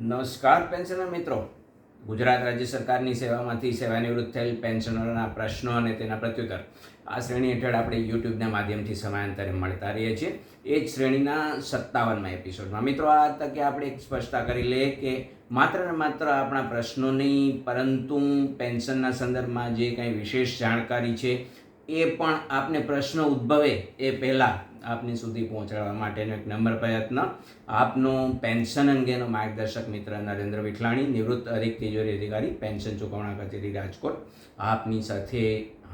નમસ્કાર પેન્શનર મિત્રો. ગુજરાત રાજ્ય સરકારની સેવામાંથી સેવાનિવૃત્ત થયેલ પેન્શનરોના પ્રશ્નો અને તેના પ્રત્યુત્તર. આ શ્રેણી હેઠળ આપણે યુટ્યુબના માધ્યમથી સમયાંતરે મળતા રહીએ છીએ. એ જ શ્રેણીના સત્તાવનમાં એપિસોડમાં. મિત્રો, આ તકે આપણે એક સ્પષ્ટતા કરી લઈએ કે માત્ર ને માત્ર આપણા પ્રશ્નો નહીં પરંતુ પેન્શનના સંદર્ભમાં જે કંઈ વિશેષ જાણકારી છે એ પણ આપને પ્રશ્ન ઉદ્ભવે એ પહેલાં આપની સુધી પહોંચાડવા માટેનો એક નંબર પ્રયત્ન. આપનો પેન્શન અંગેનો માર્ગદર્શક મિત્ર નરેન્દ્ર વિઠલાણી, નિવૃત્ત અધિક તિજોરી અધિકારી, પેન્શન ચૂકવણા કચેરી રાજકોટ આપની સાથે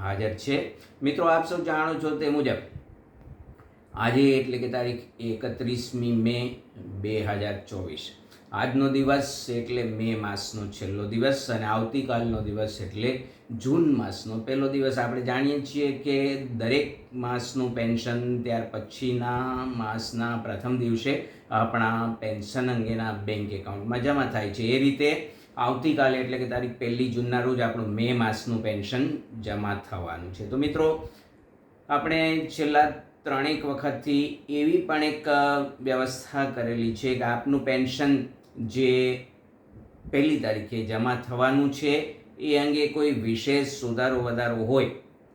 હાજર છે. મિત્રો, આપ સૌ જાણો છો તે મુજબ આજે એટલે કે તારીખ એકત્રીસમી મે બે હજાર ચોવીસ. આજનો દિવસ એટલે મે માસનો છેલ્લો દિવસ અને આવતીકાલનો દિવસ એટલે જૂન માસનો. પહેલો દિવસ આપણે જાણીએ છીએ કે દરેક માસનું પેન્શન ત્યાર પછીના માસના પ્રથમ દિવસે આપણા પેન્શન અંગેના બેંક એકાઉન્ટમાં જમા થાય છે. એ રીતે આવતીકાલે એટલે કે તારીખ પહેલી જૂનના રોજ આપણું મે માસનું પેન્શન જમા થવાનું છે. તો મિત્રો, આપણે છેલ્લા ત્રણેક વખતથી એવી પણ એક વ્યવસ્થા કરેલી છે કે આપનું પેન્શન જે પહેલી તારીખે જમા થવાનું છે, એ અંગે કોઈ વિશેષ સુધારો વધારો હોય,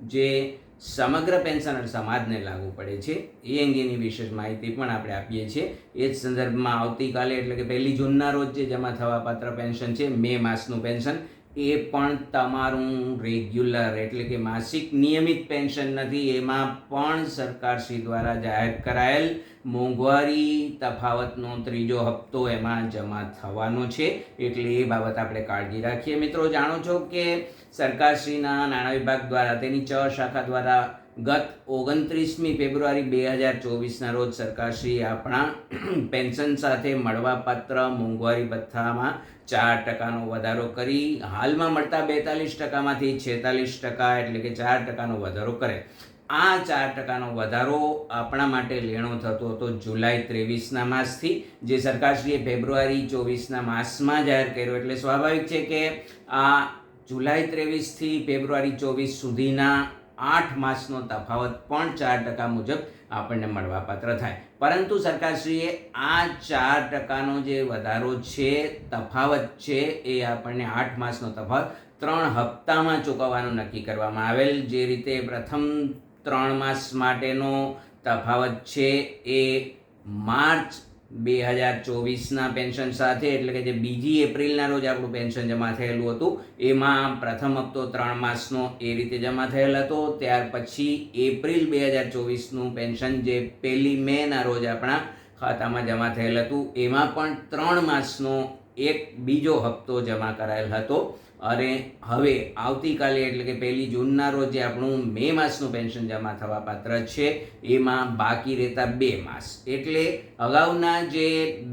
જે સમગ્ર પેન્શનર સમાજને લાગુ પડે છે, એ અંગેની વિશેષ માહિતી પણ આપણે આપીએ છીએ. એ જ સંદર્ભમાં આવતીકાલે, એટલે કે પહેલી જૂનના રોજ જે જમા થવાપાત્ર પેન્શન છે, મે માસનું પેન્શન એ પણ તમારું રેગ્યુલર એટલે કે માસિક નિયમિત પેન્શન નથી, એમાં પણ સરકારશ્રી દ્વારા જાહેર કરાયેલ મોંઘવારી તફાવતનો ત્રીજો હપ્તો એમાં જમા થવાનો છે. એટલે એ બાબત આપણે કાળજી રાખીએ. મિત્રો, જાણો છો કે સરકારશ્રીના નાણાં વિભાગ દ્વારા તેની ચ શાખા દ્વારા ગત ઓગણત્રીસમી ફેબ્રુઆરી બે હજાર ચોવીસના રોજ સરકારશ્રી આપણા પેન્શન સાથે મળવાપાત્ર મોંઘવારી ભથ્થામાં ચાર ટકાનો વધારો કરી. હાલમાં મળતા બેતાલીસ ટકામાંથી છેતાલીસ ટકા એટલે કે ચાર ટકાનો વધારો કરે. આ ચાર ટકાનો વધારો આપણા માટે લેણો થતો હતો જુલાઈ ત્રેવીસના માસથી, જે સરકારશ્રીએ ફેબ્રુઆરી ચોવીસના માસમાં જાહેર કર્યો. એટલે સ્વાભાવિક છે કે આ જુલાઈ ત્રેવીસથી ફેબ્રુઆરી ચોવીસ સુધીના આઠ માસનો તફાવત પણ ચાર ટકા મુજબ આપણને મળવાપાત્ર થાય. પરંતુ સરકારશ્રીએ આ ચાર ટકાનો જે વધારો છે, તફાવત છે, એ આપણને આઠ માસનો તફાવત ત્રણ હપ્તામાં ચૂકવવાનું નક્કી કરવામાં આવેલ. જે રીતે પ્રથમ ત્રણ માસ માટેનો તફાવત છે એ માર્ચ બે હજાર ચોવીસના પેન્શન સાથે, એટલે કે જે બીજી એપ્રિલના રોજ આપણું પેન્શન જમા થયેલું હતું, એમાં પ્રથમ હપ્તો ત્રણ માસનો એ રીતે જમા થયેલ હતો. ત્યાર પછી એપ્રિલ બે હજાર ચોવીસનું પેન્શન જે પહેલી મેના રોજ આપણા ખાતામાં જમા થયેલ હતું, એમાં પણ ત્રણ માસનો એક બીજો હપ્તો જમા કરાયેલ હતો. અને હવે આવતીકાલે એટલે કે પહેલી જૂનના રોજ જે આપણું મે માસનું પેન્શન જમા થવા પાત્ર છે. એમાં બાકી રહેતા બે માસ. એટલે અગાઉના જે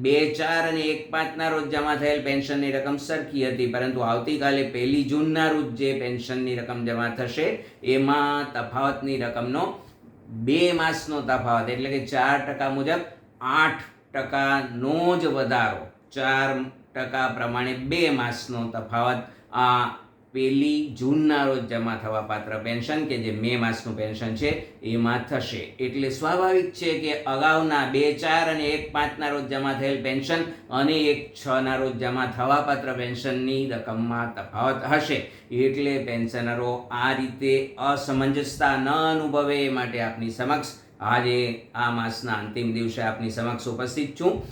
બે, ચાર અને એક, પાંચના રોજ જમા થયેલ પેન્શનની રકમ સરખી હતી, પરંતુ આવતીકાલે પહેલી જૂનના રોજ જે પેન્શનની રકમ જમા થશે, એમાં તફાવતની રકમનો બે માસનો તફાવત, એટલે કે ચાર ટકા મુજબ આઠ ટકાનો જ વધારો. ચાર ટકા પ્રમાણે બે માસનો તફાવત આ પહેલી જૂનના રોજ જમા થવા પાત્ર પેન્શન કે જે મે માસનું પેન્શન છે, એમાં થશે. એટલે સ્વાભાવિક છે કે અગાઉના બે, ચાર અને એક, પાંચના રોજ જમા થયેલ પેન્શન અને એક, છના રોજ જમા થવા પાત્ર પેન્શનની રકમમાં તફાવત હશે. એટલે પેન્શનરો આ રીતે અસમંજસતા ન અનુભવે એ માટે આપની સમક્ષ આજે આ માસના અંતિમ દિવસે આપની સમક્ષ ઉપસ્થિત છું.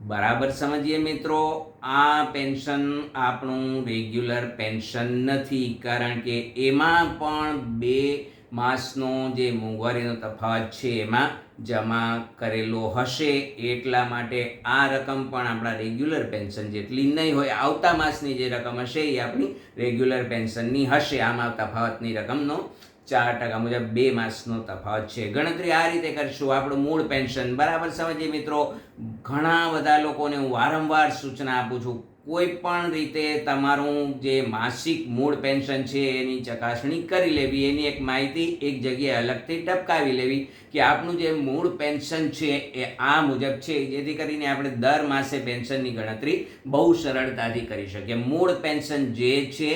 બરાબર સમજીએ મિત્રો, આ પેન્શન આપણું રેગ્યુલર પેન્શન નથી, કારણ કે એમાં પણ બે માસનો જે મોંઘવારીનો તફાવત છે, એમાં જમા કરેલો હશે. એટલા માટે આ રકમ પણ આપણા રેગ્યુલર પેન્શન જેટલી નહીં હોય, આવતા માસની જે રકમ હશે એ આપણી રેગ્યુલર પેન્શનની હશે. આમાં તફાવતની રકમનો ચાર ટકા મુજબ બે માસનો તફાવત છે. ગણતરી આ રીતે કરશું. આપણું મૂળ પેન્શન બરાબર સમજીએ મિત્રો? ઘણા બધા લોકોને હું વારંવાર સૂચના આપું છું. કોઈ પણ રીતે તમારું જે માસિક મૂળ પેન્શન છે, એની ચકાસણી કરી લેવી. એની એક માહિતી એક જગ્યાએ અલગથી ટપકાવી લેવી. કે આપનું જે મૂળ પેન્શન છે એ આ મુજબ છે, જેથી કરીને આપણે દર માસે પેન્શનની ગણતરી બહુ સરળતાથી કરી શકીએ. મૂળ પેન્શન જે છે,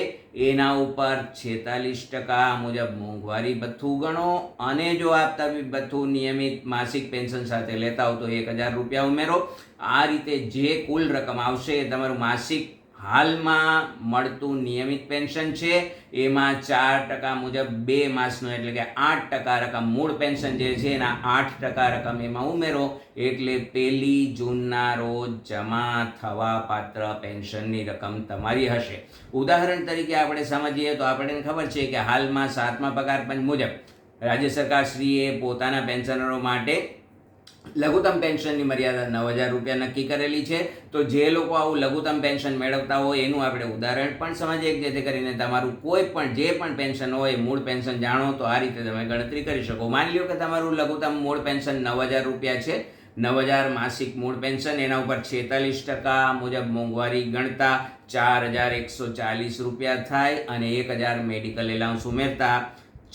એના ઉપર છેતાલીસ ટકા મુજબ મોંઘવારી ભથ્થું ગણો અને જો આપ તબીબ ભથ્થું નિયમિત માસિક પેન્શન સાથે લેતા હો તો એક હજાર રૂપિયા ઉમેરો. આ રીતે જે કુલ રકમ આવશે એ તમારું માસિક હાલમાં મળતું નિયમિત પેન્શન છે, એમાં ચાર ટકા મુજબ બે માસનું એટલે કે આઠ ટકા રકમ મૂળ પેન્શન જે છે, એના આઠ ટકા રકમ એમાં ઉમેરો, એટલે પહેલી જૂનના રોજ જમા થવા પાત્ર પેન્શનની રકમ તમારી હશે. ઉદાહરણ તરીકે આપણે સમજીએ તો આપણને ખબર છે કે હાલમાં સાતમા પગાર પંચ મુજબ રાજ્ય સરકારશ્રીએ પોતાના પેન્શનરો માટે લઘુત્તમ પેન્શનની મર્યાદા નવ હજાર રૂપિયા નક્કી કરેલી છે. તો જે લોકો આવું લઘુત્તમ પેન્શન મેળવતા હોય, એનું આપણે ઉદાહરણ પણ સમજીએ જેથી કરીને તમારું કોઈ પણ જે પણ પેન્શન હોય, મૂળ પેન્શન જાણો તો આ રીતે તમે ગણતરી કરી શકો. માની લો કે તમારું લઘુત્તમ મૂળ પેન્શન નવ હજાર રૂપિયા છે. નવ હજાર માસિક મૂળ પેન્શન, એના ઉપર છેતાલીસ ટકા મુજબ મોંઘવારી ગણતા ચાર હજાર એકસો ચાલીસ રૂપિયા થાય અને એક હજાર મેડિકલ એલાઉન્સ ઉમેરતા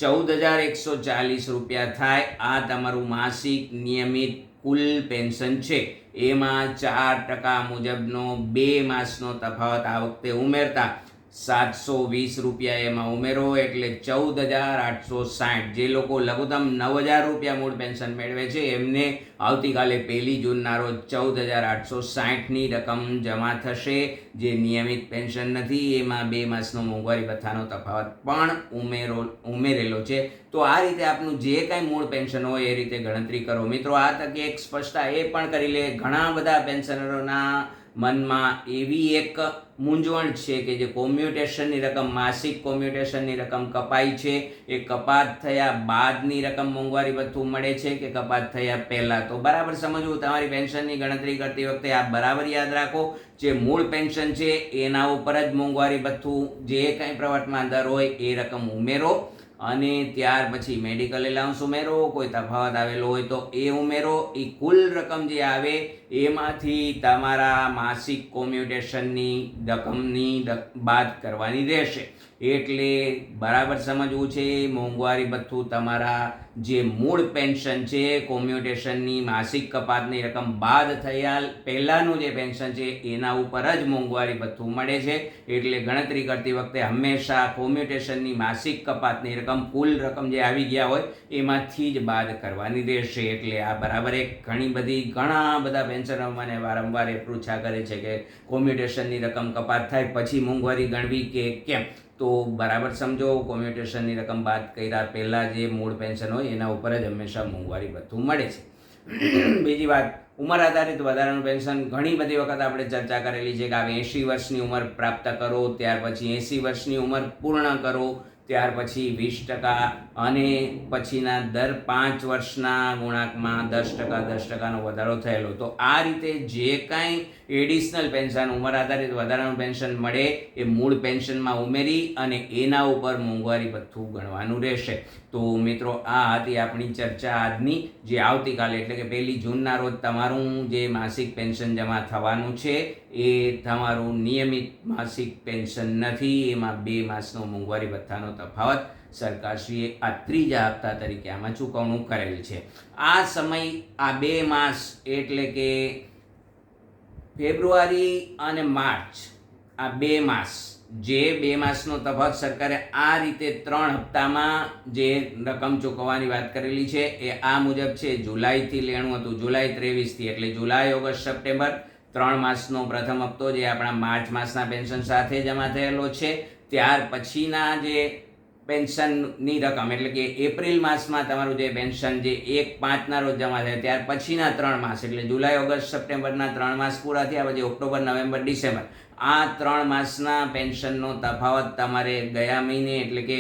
ચૌદ હજાર એકસો ચાલીસ રૂપિયા થાય. આ તમારું માસિક નિયમિત કુલ પેન્શન છે. એમાં ચાર ટકા મુજબનો બે માસનો તફાવત આ વખતે ઉમેરતા સાતસો વીસ રૂપિયા એમાં ઉમેરો, એટલે ચૌદ હજાર આઠસો સાઠ. જે લોકો લઘુત્તમ નવ હજાર રૂપિયા મૂળ પેન્શન મેળવે છે, એમને આવતીકાલે પહેલી જૂનના રોજ ચૌદ હજાર આઠસો સાઠની રકમ જમા થશે, જે નિયમિત પેન્શન નથી. એમાં બે માસનો મોંઘવારી ભથ્થાનો તફાવત પણ ઉમેરો, ઉમેરેલો છે. તો આ રીતે આપનું જે કાંઈ મૂળ પેન્શન હોય એ રીતે ગણતરી કરો. મિત્રો, આ તકે એક સ્પષ્ટતા એ પણ કરી લે, ઘણા બધા પેન્શનરોના મનમાં એવી એક મૂંઝવણ છે કે જે કોમ્યુટેશનની રકમ, માસિક કોમ્યુટેશનની રકમ કપાઈ છે. એ કપાત થયા બાદની રકમ મોંઘવારી ભથ્થું મળે છે કે કપાત થયા પહેલાં? તો બરાબર સમજવું, તમારી પેન્શનની ગણતરી કરતી વખતે આ બરાબર યાદ રાખો. જે મૂળ પેન્શન છે, એના ઉપર જ મોંઘવારી ભથ્થું જે કંઈ પ્રવર્તમાન દર હોય, એ રકમ ઉમેરો. અને ત્યાર પછી મેડિકલ એલાઉન્સ ઉમેરો, કોઈ તફાવત આવેલો હોય તો એ ઉમેરો. એ કુલ રકમ જે આવે એમાંથી તમારા માસિક કોમ્યુટેશનની રકમની બાદ કરવાની રહેશે. એટલે બરાબર સમજવું છે, મોંઘવારી ભથ્થું તમારા જે મૂળ પેન્શન છે, કોમ્યુટેશનની માસિક કપાતની રકમ બાદ થયા પહેલાંનું જે પેન્શન છે, એના ઉપર જ મોંઘવારી ભથ્થું મળે છે. એટલે ગણતરી કરતી વખતે હંમેશા કોમ્યુટેશનની માસિક કપાતની રકમ, કુલ રકમ જે આવી ગયા હોય, એમાંથી જ બાદ કરવાની રહેશે. એટલે આ બરાબર એક ઘણી બધી, ઘણા બધા પેન્શનો મને વારંવાર એ પૂછા કરે છે કે કોમ્યુટેશનની રકમ કપાત થાય પછી મોંઘવારી ગણવી કે કેમ? તો બરાબર સમજો કોમ્યુટેશનની રકમ બાદ કર્યા પહેલાં જે મૂળ પેન્શન હોય એના ઉપર જ હંમેશા મોંઘવારી ભથ્થું મળે છે. બીજી વાત, ઉંમર આધારિત વધારાનું પેન્શન ઘણી બધી વખત આપણે ચર્ચા કરેલી છે કે આવે એંશી વર્ષની ઉંમર પ્રાપ્ત કરો, ત્યાર પછી એંશી વર્ષની ઉંમર પૂર્ણ કરો ત્યાર પછી વીસ ટકા અને પછીના દર પાંચ વર્ષના ગુણાંકમાં દસ ટકા, દસ ટકાનો વધારો થયેલો. તો આ રીતે જે કાંઈ એડિશનલ પેન્શન ઉંમર આધારિત વધારાનું પેન્શન મળે, એ મૂળ પેન્શનમાં ઉમેરી અને એના ઉપર મોંઘવારી ભથ્થું ગણવાનું રહેશે. તો મિત્રો, આ હતી આપણી ચર્ચા આજની, જે આવતીકાલે એટલે કે પહેલી જૂનના રોજ તમારું જે માસિક પેન્શન જમા થવાનું છે એ તમારું નિયમિત માસિક પેન્શન નથી, એમાં બે માસનો મોંઘવારી ભથ્થાનો તફાવત સરકારશ્રીએ આ ત્રીજા હપ્તા તરીકે આમાં ચૂકવણું કરેલ છે. આ સમય, આ બે માસ એટલે કે ફેબ્રુઆરી અને માર્ચ, આ બે માસ, જે બે માસનો તફાવત સરકારે આ રીતે ત્રણ હપ્તામાં જે રકમ ચૂકવવાની વાત કરેલી છે, એ આ મુજબ છે, જુલાઈથી લેણું હતું, જુલાઈ ત્રેવીસથી, એટલે જુલાઈ, ઓગસ્ટ, સપ્ટેમ્બર ત્રણ માસનો પ્રથમ હપ્તો જે આપણા માર્ચ માસના પેન્શન સાથે જમા થયેલો છે. ત્યાર પછીના જે પેન્શનની રકમ, એટલે કે એપ્રિલ માસમાં તમારું જે પેન્શન જે એક પાંચના રોજ જમા થાય, ત્યાર પછીના ત્રણ માસ, એટલે જુલાઈ, ઓગસ્ટ, સપ્ટેમ્બરના ત્રણ માસ પૂરા થયા, પછી ઓક્ટોબર, નવેમ્બર, ડિસેમ્બર. આ ત્રણ માસના પેન્શનનો તફાવત તમારે ગયા મહિને, એટલે કે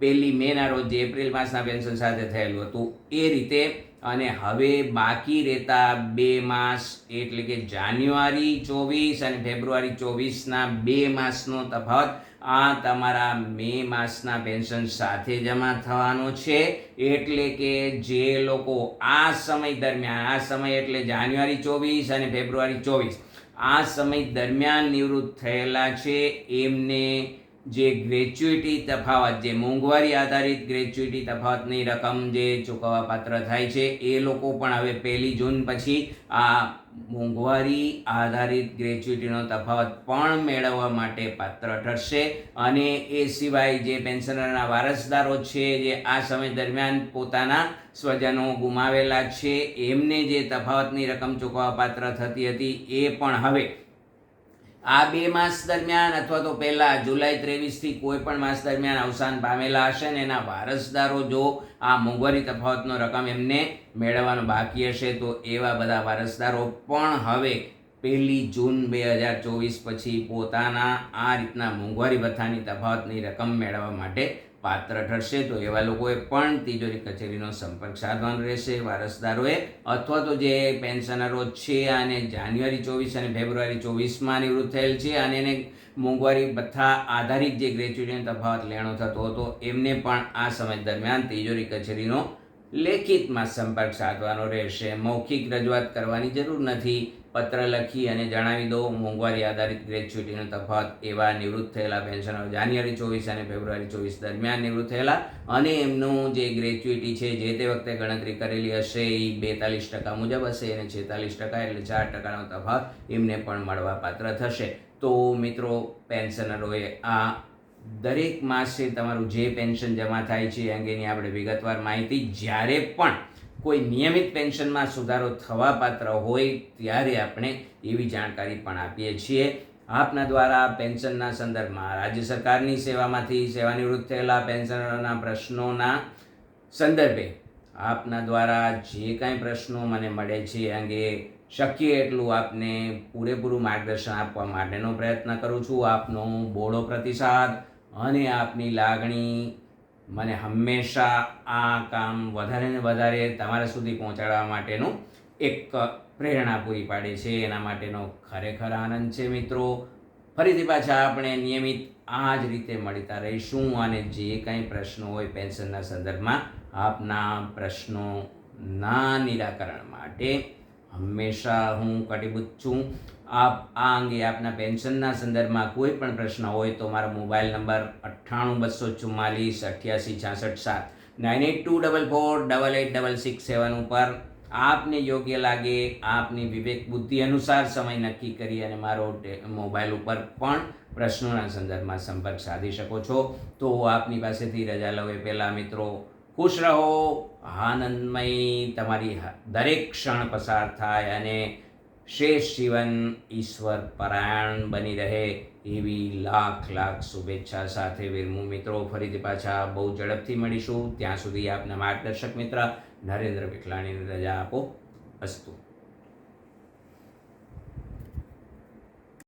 પહેલી મેના રોજ જે એપ્રિલ માસના પેન્શન સાથે થયેલું હતું, એ રીતે અને હવે બાકી રહેતા બે માસ, એટલે કે જાન્યુઆરી ચોવીસ અને ફેબ્રુઆરી ચોવીસના બે માસનો તફાવત, આ તમારા મે માસના પેન્શન સાથે જમા થવાનો છે. એટલે કે જે લોકો આ સમય દરમિયાન, આ સમય એટલે જાન્યુઆરી ચોવીસ અને ફેબ્રુઆરી ચોવીસ, આ સમય દરમિયાન નિવૃત્ત થયેલા છે, એમને જે ગ્રેચ્યુટી તફાવત, જે મોંઘવારી આધારિત ગ્રેચ્યુટી તફાવતની રકમ જે ચૂકવવા પાત્ર થાય છે, એ લોકો પણ હવે પહેલી જૂન પછી આ મોંઘવારી આધારિત ગ્રેચ્યુટીનો તફાવત પણ મેળવવા માટે પાત્ર ઠરશે. અને એ સિવાય જે પેન્શનરના વારસદારો છે, જે આ સમય દરમિયાન પોતાના સ્વજનો ગુમાવેલા છે, એમને જે તફાવતની રકમ ચૂકવવા પાત્ર થતી હતી, એ પણ હવે આ બે માસ દરમિયાન અથવા તો પહેલાં જુલાઈ ત્રેવીસથી કોઈ પણ માસ દરમિયાન અવસાન પામેલા હશે ને એના વારસદારો જો આ મોંઘવારી તફાવતનો રકમ એમને મેળવવાનો બાકી હશે તો એવા બધા વારસદારો પણ હવે પહેલી જૂન બે હજાર ચોવીસ પછી પોતાના આ રીતના મોંઘવારી ભથ્થાની તફાવતની રકમ મેળવવા માટે પાત્ર ઠરશે તો એવા લોકોએ પણ તિજોરી કચેરીનો સંપર્ક સાધવાનો રહેશે. વારસદારોએ અથવા તો જે પેન્શનરો છે અને જાન્યુઆરી ચોવીસ અને ફેબ્રુઆરી ચોવીસમાં નિવૃત્ત થયેલ છે અને એને મોંઘવારી ભથ્થા આધારિત જે ગ્રેચ્યુટીનો તફાવત લેણો થતો હતો, એમને પણ આ સમય દરમિયાન તિજોરી કચેરીનો લેખિતમાં સંપર્ક સાધવાનો રહેશે. મૌખિક રજૂઆત કરવાની જરૂર નથી. પત્ર લખી અને જણાવી દો મોંઘવારી આધારિત ગ્રેચ્યુટીનો તફાવત એવા નિવૃત્ત થયેલા પેન્શનરો જાન્યુઆરી ચોવીસ અને ફેબ્રુઆરી ચોવીસ દરમિયાન નિવૃત્ત થયેલા અને એમનું જે ગ્રેચ્યુટી છે, જે તે વખતે ગણતરી કરેલી હશે, એ બેતાલીસ ટકા મુજબ હશે અને છેતાલીસ ટકા એટલે ચાર ટકાનો તફાવત એમને પણ મળવા પાત્ર થશે. તો મિત્રો, પેન્શનરોએ આ દરેક માસે તમારું જે પેન્શન જમા થાય છે એ અંગેની આપણે વિગતવાર માહિતી જ્યારે પણ કોઈ નિયમિત પેન્શનમાં સુધારો થવા પાત્ર હોય ત્યારે આપણે એવી જાણકારી પણ આપીએ છીએ. આપના દ્વારા પેન્શનના સંદર્ભમાં રાજ્ય સરકારની સેવામાંથી સેવાનિવૃત્ત થયેલા પેન્શનરોના પ્રશ્નોના સંદર્ભે આપના દ્વારા જે કાંઈ પ્રશ્નો મને મળે છે એ અંગે શક્ય એટલું આપને પૂરેપૂરું માર્ગદર્શન આપવા માટેનો પ્રયત્ન કરું છું. આપનો બોળો પ્રતિસાદ અને આપની લાગણી મને હંમેશા આ કામ વધારે ને વધારે તમારા સુધી પહોંચાડવા માટેનું એક પ્રેરણા પૂરી પાડે છે. એના માટેનો ખરેખર આનંદ છે મિત્રો. ફરીથી પાછા આપણે નિયમિત આ જ રીતે મળતા રહીશું અને જે કંઈ પ્રશ્નો હોય પેન્શનના સંદર્ભમાં આપના પ્રશ્નોના નિરાકરણ માટે હંમેશા હું કટિબદ્ધ છું. આપ આ અંગે આપના પેન્શનના સંદર્ભમાં કોઈ પણ પ્રશ્ન હોય તો મારો મોબાઈલ નંબર અઠ્ઠાણું બસો ચુમ્માલીસ, અઠ્યાસી, છાસઠ, સાત, nine eight two double four, double eight, double six, seven ઉપર આપને યોગ્ય લાગે, આપની વિવેક બુદ્ધિ અનુસાર સમય નક્કી કરી અને મારો મોબાઈલ ઉપર પણ પ્રશ્નોના સંદર્ભમાં સંપર્ક સાધી શકો છો. તો આપની પાસેથી રજા લઉં એ પહેલાં મિત્રો ખુશ રહો, આનંદમય તમારી દરેક ક્ષણ પસાર થાય અને શેષ જીવન ઈશ્વર પરાયણ બની રહે એવી લાખ લાખ શુભેચ્છા સાથે વીરમુ મિત્રો, ફરીથી પાછા બહુ ઝડપથી મળીશું. ત્યાં સુધી આપના માર્ગદર્શક મિત્ર નરેન્દ્ર વિકલાણીને રજા આપો. અસ્તુ.